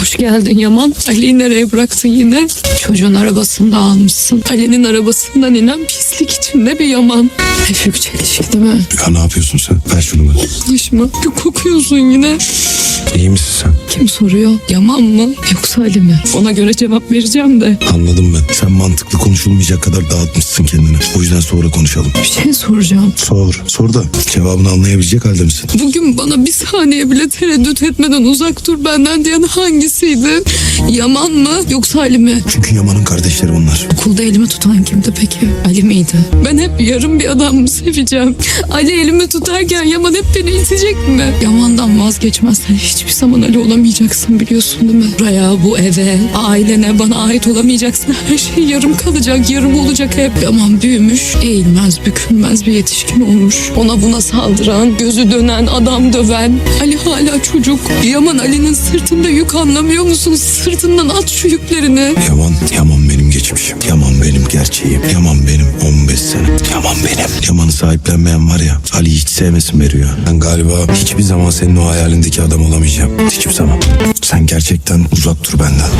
Hoş geldin Yaman. Ali'yi nereye bıraktın yine? Çocuğun arabasını da almışsın. Ali'nin arabasından inen pislik içinde bir Yaman. Ne büyük çelişki değil mi? Ya ne yapıyorsun sen? Ver şunu bana. Mı? Bir kokuyorsun yine. İyi misin sen? Kim soruyor? Yaman mı yoksa Ali mi? Ona göre cevap vereceğim de. Anladım ben. Sen mantıklı konuşulmayacak kadar dağıtmışsın kendini. O yüzden sonra konuşalım. Bir şey soracağım. Sor. Sor da cevabını anlayabilecek halde misin? Bugün bana bir saniye bile tereddüt etmeden uzak dur benden diyen hangisiydi? Yaman mı yoksa Ali mi? Çünkü Yaman'ın kardeşleri bunlar. Okulda elimi tutan kimdi peki? Ali miydi? Ben hep yarım bir adam mı seveceğim? Ali elimi tutarken Yaman hep beni itecek mi? Yaman'dan vazgeçmezsen hiçbir zaman Ali olamayacaksın biliyorsun değil mi? Buraya, bu eve, ailene, bana ait olamayacaksın. Her şey yarım kalacak, yarım olacak hep. Yaman büyümüş, eğilmez, bükülmez bir yetişkin olmuş. Ona buna saldıran, gözü dönen, adam döven. Ali hala çocuk. Yaman Ali'nin sırtında yük anlamıyor musun? Sırtından at şu yüklerini. Yaman, Yaman benim geçmişim. Yaman benim gerçeğim. Yaman benim 15 sene. Yaman benim. Yaman'ı sahiplenmeyen var ya Ali hiç sevmesin beri ya. Ben galiba hiçbir zaman senin o hayalindeki adam olamayacağım. Hiçbir zaman. Sen gerçekten uzak dur benden.